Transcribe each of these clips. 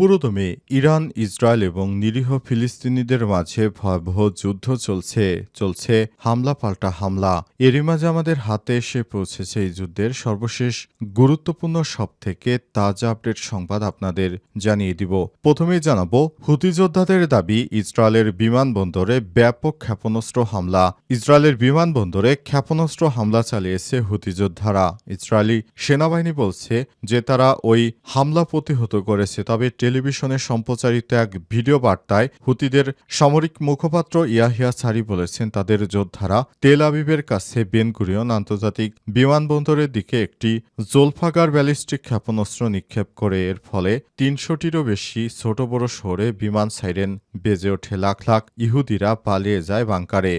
পুরোদমে Iran, Israel এবং নিরীহ ফিলিস্তিনিদের মাঝে ভয়াবহ যুদ্ধ চলছে চলছে হামলা পাল্টা হামলা। এরই মাঝে আমাদের হাতে এসে পৌঁছেছে এই যুদ্ধের সর্বশেষ গুরুত্বপূর্ণ সব থেকে তাজা আপডেট সংবাদ আপনাদের জানিয়ে দিব। প্রথমেই জানাব, হুতি যোদ্ধাদের দাবি, ইসরায়েলের বিমানবন্দরে ব্যাপক ক্ষেপণাস্ত্র হামলা। ইসরায়েলের বিমানবন্দরে ক্ষেপণাস্ত্র হামলা চালিয়েছে হুতি যোদ্ধারা। ইসরায়েলি সেনাবাহিনী বলছে যে তারা ওই হামলা প্রতিহত করেছে, তবে টেলিভিশনে সম্প্রচারিত এক ভিডিও বার্তায় হুতিদের সামরিক মুখপাত্র ইয়াহিয়া সারি বলেছেন, তাদের যোদ্ধারা তেল আবিবের কাছে বেনগুরিয়ন আন্তর্জাতিক বিমানবন্দরের দিকে একটি জোলফাগার ব্যালিস্টিক ক্ষেপণাস্ত্র নিক্ষেপ করে। এর ফলে তিনশোটিরও বেশি ছোট বড় শহরে বিমান সাইরেন বেজে ওঠে। লাখ লাখ ইহুদিরা পালিয়ে যায় বাংকারে।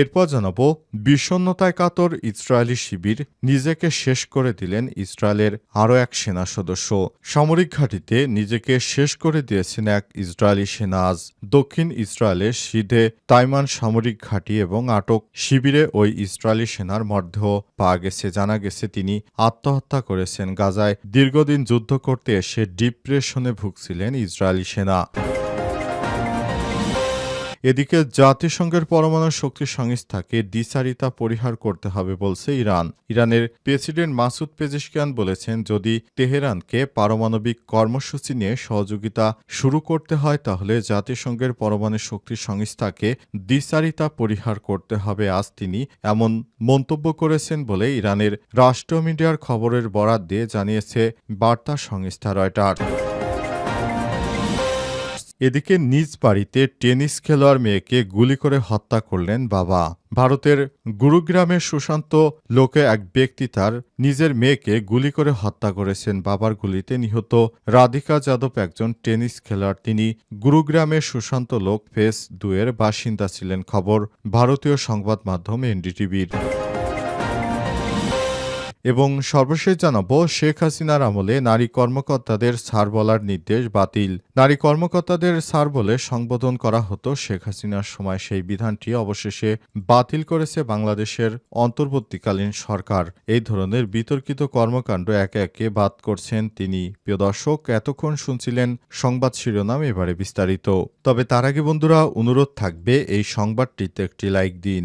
এরপর জানাব বিষণ্নতায় কাতর ইসরায়েলি শিবির নিজেকে শেষ করে দিলেন ইসরায়েলের আরও এক সেনা সদস্য। সামরিক ঘাঁটিতে নিজেকে শেষ করে দিয়েছেন এক ইসরায়েলি সেনা। আজ দক্ষিণ ইসরায়েলের সিধে তাইমান সামরিক ঘাঁটি এবং আটক শিবিরে ওই ইসরায়েলি সেনার মধ্যেও পাওয়া গেছে। জানা গেছে, তিনি আত্মহত্যা করেছেন। গাজায় দীর্ঘদিন যুদ্ধ করতে এসে ডিপ্রেশনে ভুগছিলেন ইসরায়েলি সেনা। এদিকে জাতিসংঘের পরমাণু শক্তি সংস্থাকে দ্বিচারিতা পরিহার করতে হবে বলছে ইরান। ইরানের প্রেসিডেন্ট মাসুদ পেজিশকিয়ান বলেছেন, যদি তেহরানকে পারমাণবিক কর্মসূচি নিয়ে সহযোগিতা শুরু করতে হয়, তাহলে জাতিসংঘের পরমাণু শক্তি সংস্থাকে দ্বিচারিতা পরিহার করতে হবে আজ তিনি এমন মন্তব্য করেছেন বলে ইরানের রাষ্ট্রীয় মিডিয়ার খবরের বরাত দিয়ে জানিয়েছে বার্তা সংস্থা রয়টার এদিকে নিজ বাড়িতে টেনিস খেলোয়াড় মেয়েকে গুলি করে হত্যা করলেন বাবা। ভারতের গুরুগ্রামের সুশান্ত লোকে এক ব্যক্তি তার নিজের মেয়েকে গুলি করে হত্যা করেছেন। বাবার গুলিতে নিহত রাধিকা যাদব একজন টেনিস খেলোয়াড়। তিনি গুরুগ্রামের সুশান্ত লোক ফেস দুয়ের বাসিন্দা ছিলেন। খবর ভারতীয় সংবাদ মাধ্যম এনডিটিভির। এবং সর্বশেষ জানাব, শেখ হাসিনার আমলে নারী কর্মকর্তাদের সার বলার নির্দেশ বাতিল। নারী কর্মকর্তাদের সার বলে সংবোধন করা হতো শেখ হাসিনার সময়। সেই বিধানটি অবশেষে বাতিল করেছে বাংলাদেশের অন্তর্বর্তীকালীন সরকার। এই ধরনের বিতর্কিত কর্মকাণ্ড একে একে বাদ করছেন তিনি। প্রিয় দর্শক, এতক্ষণ শুনছিলেন সংবাদ শিরোনাম, এবারে বিস্তারিত। তবে তার আগে বন্ধুরা, অনুরোধ থাকবে এই সংবাদটিতে একটি লাইক দিন।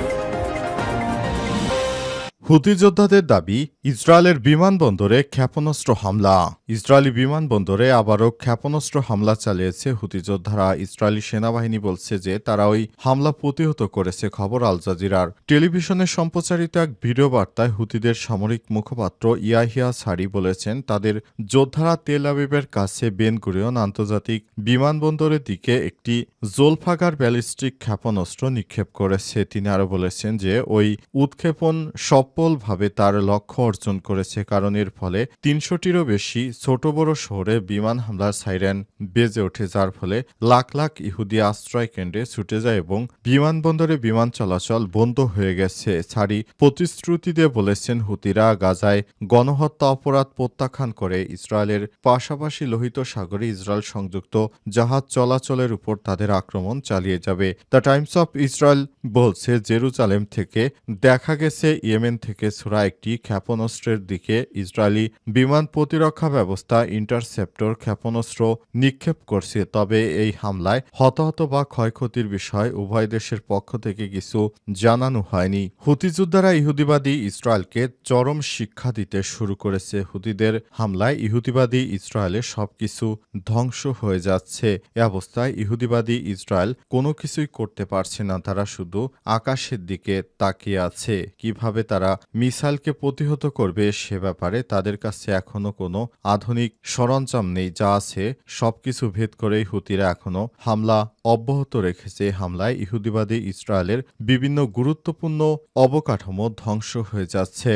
হুতি যোদ্ধাদের দাবি ইসরায়েলের বিমানবন্দরে ক্ষেপণাস্ত্র হামলা। ইসরায়েলি বিমানবন্দরে আবারও ক্ষেপণাস্ত্র হামলা চালিয়েছে হুতি যোদ্ধারা। ইসরায়েলি সেনাবাহিনী বলছে যে তারা ওই হামলা প্রতিহত করেছে, খবর আল জাজিরার। টেলিভিশনে সম্প্রচারিত এক ভিডিও বার্তায় হুতিদের সামরিক মুখপাত্র ইয়াহিয়া সারি বলেছেন, তাদের যোদ্ধারা তেল আবিবের কাছে বেনগুরিয়ন আন্তর্জাতিক বিমানবন্দরের দিকে একটি জোলফাগার ব্যালিস্টিক ক্ষেপণাস্ত্র নিক্ষেপ করেছে। তিনি আরও বলেছেন যে ওই উৎক্ষেপণ সফলভাবে তার লক্ষ্য অর্জন করেছে কারণ এর ফলে তিনশোটিরও বেশি ছোট বড় শহরে বিমান হামলার সাইরেন বেজে ওঠে, যার ফলে লাখ লাখ ইহুদি আশ্রয় কেন্দ্রে ছুটে যায় এবং বিমানবন্দরে বিমান চলাচল বন্ধ হয়ে গেছে। ছাড়ি প্রতিশ্রুতি দিয়ে বলেছেন হুতিরা গাজায় গণহত্যা অপরাধ প্রত্যাখ্যান করে, ইসরায়েলের পাশাপাশি লোহিত সাগরে ইসরায়েল সংযুক্ত জাহাজ চলাচলের উপর তাদের আক্রমণ চালিয়ে যাবে। দ্য টাইমস অফ ইসরায়েল বলছে, জেরুজালেম থেকে দেখা গেছে, ইয়েমেন থেকে ছোড়া একটি ক্ষেপণাস্ত্রের দিকে ইসরায়েলি বিমান প্রতিরক্ষা ব্যবস্থা ইন্টারসেপ্টর ক্ষেপণাস্ত্র নিক্ষেপ করছে, তবে এই হামলায় হতাহত বা ক্ষয়ক্ষতির বিষয় উভয় দেশের পক্ষ থেকে কিছু জানানো হয়নি। হুতিযোদ্ধারা ইহুদিবাদী ইসরায়েলকে চরম শিক্ষা দিতে শুরু করেছে। হুতিদের হামলায় ইহুদিবাদী ইসরায়েলের সবকিছু ধ্বংস হয়ে যাচ্ছে। এ অবস্থায় ইহুদিবাদী ইসরায়েল কোনো কিছুই করতে পারছে না, তারা শুধু আকাশের দিকে তাকিয়ে আছে। কীভাবে তারা মিসাইলকে প্রতিহত করবে সে ব্যাপারে তাদের কাছে এখনও কোনো আধুনিক সরঞ্জাম নেই, যা আছে। সবকিছু ভেদ করেই হুতিরা এখনও হামলা অব্যাহত রেখেছে। হামলায় ইহুদিবাদী ইসরায়েলের বিভিন্ন গুরুত্বপূর্ণ অবকাঠামো ধ্বংস হয়ে যাচ্ছে।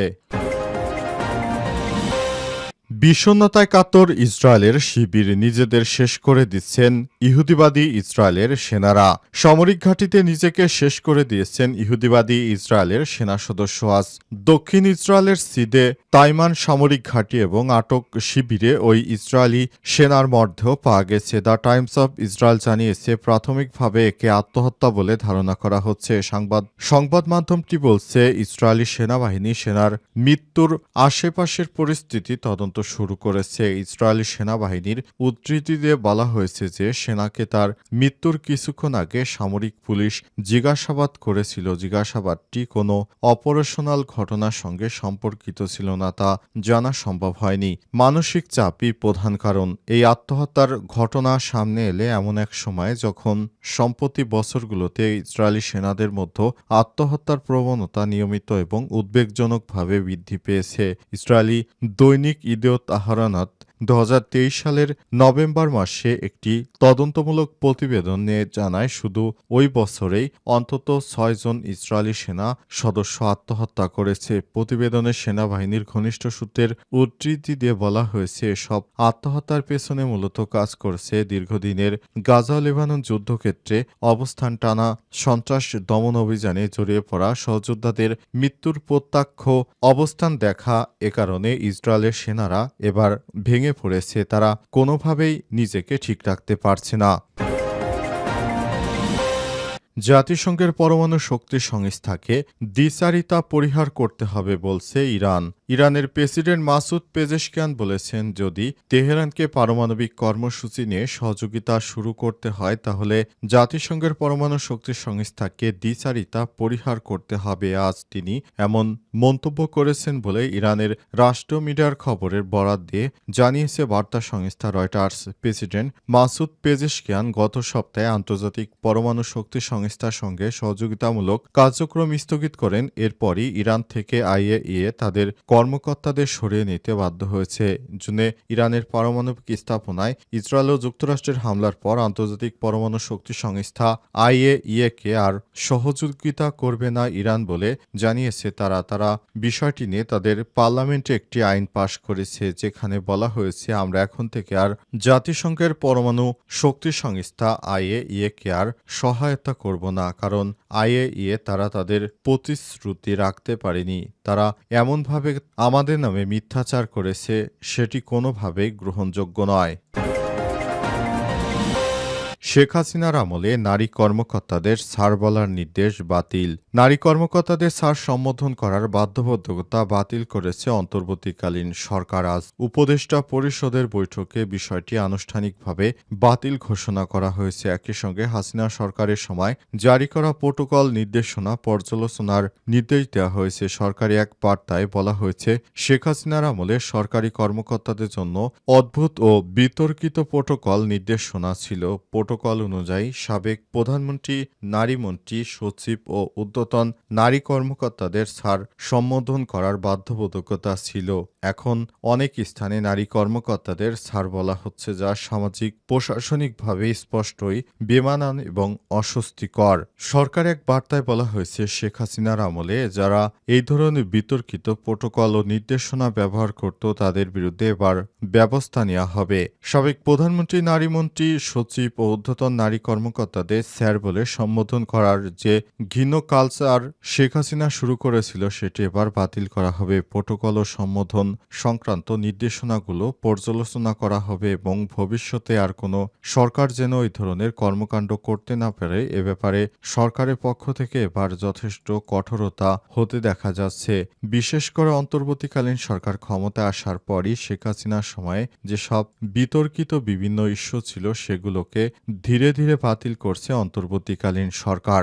বিষণ্নতায় কাতর ইসরায়েলের শিবির নিজেদের শেষ করে দিচ্ছেন ইহুদিবাদী ইসরায়েলের সেনারা। সামরিক ঘাঁটিতে নিজেকে শেষ করে দিয়েছেন ইহুদিবাদী ইসরায়েলের সেনা সদস্য আজ। দক্ষিণ ইসরায়েলের সিদে তাইমান সামরিক ঘাঁটি এবং আটক শিবিরে ওই ইসরায়েলি সেনার মধ্যেও পাওয়া গেছে। দ্য টাইমস অব ইসরায়েল জানিয়েছে, প্রাথমিকভাবে একে আত্মহত্যা বলে ধারণা করা হচ্ছে। সংবাদ সংবাদ মাধ্যমটি বলছে, ইসরায়েলি সেনাবাহিনী সেনার মৃত্যুর আশেপাশের পরিস্থিতি তদন্ত শুরু করেছে ইসরায়েলি সেনাবাহিনীর উদ্ধৃতি দিয়ে বলা হয়েছে যে সেনাকে তার মৃত্যুর কিছুক্ষণ আগে সামরিক পুলিশ জিজ্ঞাসাবাদ করেছিল। জিজ্ঞাসাবাদটি কোনো অপারেশনাল ঘটনার সঙ্গে সম্পর্কিত ছিল না, তা জানা সম্ভব হয়নি। মানসিক চাপই প্রধান কারণ। এই আত্মহত্যার ঘটনা সামনে এলে এমন এক সময় যখন সম্প্রতি বছরগুলোতে ইসরায়েলি সেনাদের মধ্যে আত্মহত্যার প্রবণতা নিয়মিত এবং উদ্বেগজনকভাবে বৃদ্ধি পেয়েছে, ইসরায়েলি দৈনিক ইদিয়ত تأهرنت দু হাজার তেইশ সালের নভেম্বর মাসে একটি তদন্তমূলক প্রতিবেদন নিয়ে জানায়, শুধু ওই বছরেই অন্তত ছয়জন ইসরায়েলি সেনা সদস্য আত্মহত্যা করেছে। প্রতিবেদনে সেনাবাহিনীর ঘনিষ্ঠ সূত্রের উদ্ধৃতি দিয়ে বলা হয়েছে, এসব আত্মহত্যার পেছনে মূলত কাজ করছে দীর্ঘদিনের গাজা লেবানন যুদ্ধক্ষেত্রে অবস্থান টানা সন্ত্রাস দমন অভিযানে জড়িয়ে পড়া সহযোদ্ধাদের মৃত্যুর প্রত্যক্ষ অবস্থান দেখা এ কারণে ইসরায়েলের সেনারা এবার ভেঙে পড়েছে, তারা কোনোভাবেই নিজেকে ঠিক রাখতে পারছে না। জাতিসংঘের পরমাণু শক্তি সংস্থাকে দ্বিচারিতা পরিহার করতে হবে বলছে ইরান। ইরানের প্রেসিডেন্ট মাসুদ পেজেশকিয়ান বলেছেন, যদি তেহরানকে পারমাণবিক কর্মসূচি নিয়ে সহযোগিতা শুরু করতে হয়, তাহলে জাতিসংঘের পরমাণু শক্তি সংস্থাকে দ্বিচারিতা পরিহার করতে হবে। আজ তিনি এমন মন্তব্য করেছেন বলে ইরানের রাষ্ট্র মিডিয়ার খবরের বরাত দিয়ে জানিয়েছে বার্তা সংস্থা রয়টার্স। প্রেসিডেন্ট মাসুদ পেজেশকিয়ান গত সপ্তাহে আন্তর্জাতিক পরমাণু শক্তি সংস্থার সঙ্গে সহযোগিতামূলক কার্যক্রম স্থগিত করেন। এরপরই ইরান থেকে আইএইএ তাদের কর্মকর্তাদের সরিয়ে নিতে বাধ্য হয়েছে। জুনে ইরানের পারমাণবিক স্থাপনায় ইসরায়েল ও যুক্তরাষ্ট্রের হামলার পর আন্তর্জাতিক পরমাণু শক্তি সংস্থা আইএ কে আর সহযোগিতা করবে না ইরান বলে জানিয়েছে তারা। তারা বিষয়টি নিয়ে তাদের পার্লামেন্টে একটি আইন পাশ করেছে, যেখানে বলা হয়েছে, আমরা এখন থেকে আর জাতিসংঘের পরমাণু শক্তি সংস্থা আইএ কে আর সহায়তা করব না, কারণ আইএ তারা তাদের প্রতিশ্রুতি রাখতে পারেনি। তারা এমনভাবে আমাদের নামে মিথ্যাচার করেছে সেটি কোনোভাবেই গ্রহণযোগ্য নয়। শেখ হাসিনার আমলে নারী কর্মকর্তাদের ছাড় বলার নির্দেশ বাতিল। নারী কর্মকর্তাদের ছাড় সম্বোধন করার বাধ্যবাধকতা বাতিল করেছে অন্তর্বর্তীকালীন সরকার। আজ উপদেষ্টা পরিষদের বৈঠকে বিষয়টি আনুষ্ঠানিকভাবে বাতিল ঘোষণা করা হয়েছে। একই সঙ্গে হাসিনা সরকারের সময় জারি করা প্রোটোকল নির্দেশনা পর্যালোচনার নির্দেশ দেওয়া হয়েছে। সরকারি এক বার্তায় বলা হয়েছে, শেখ হাসিনার আমলে সরকারি কর্মকর্তাদের জন্য অদ্ভুত ও বিতর্কিত প্রোটোকল নির্দেশনা ছিল। প্রোটোকল অনুযায়ী সাবেক প্রধানমন্ত্রী নারীমন্ত্রী সচিব ও উদ্যতন নারী কর্মকর্তাদের ছাড় সম্বোধন করার বাধ্যবাধকতা ছিল। এখন অনেক স্থানে নারী কর্মকর্তাদের ছাড় বলা হচ্ছে যা সামাজিক, প্রশাসনিকভাবে স্পষ্টই বেমানান এবং অস্বস্তিকর। সরকার এক বার্তায় বলা হয়েছে, শেখ হাসিনার আমলে যারা এই ধরনের বিতর্কিত প্রোটোকল ও নির্দেশনা ব্যবহার করত, তাদের বিরুদ্ধে এবার ব্যবস্থা নেওয়া হবে। সাবেক প্রধানমন্ত্রী নারীমন্ত্রী সচিব ও ঊর্ধ্বতন নারী কর্মকর্তাদের স্যার বলে সম্বোধন করার যে ঘৃণ কালচার শেখ হাসিনা শুরু করেছিল, সেটি এবার বাতিল করা হবে। প্রোটোকল ও সম্বোধন সংক্রান্ত নির্দেশনাগুলো পর্যালোচনা করা হবে এবং ভবিষ্যতে আর কোনো সরকার যেন এই ধরনের কর্মকাণ্ড করতে না পারে, এ ব্যাপারে সরকারের পক্ষ থেকে এবার যথেষ্ট কঠোরতা হতে দেখা যাচ্ছে। বিশেষ করে অন্তর্বর্তীকালীন সরকার ক্ষমতায় আসার পরই শেখ হাসিনার সময়ে যেসব বিতর্কিত বিভিন্ন ইস্যু ছিল, সেগুলোকে ধীরে ধীরে বাতিল করছে অন্তর্বর্তীকালীন সরকার।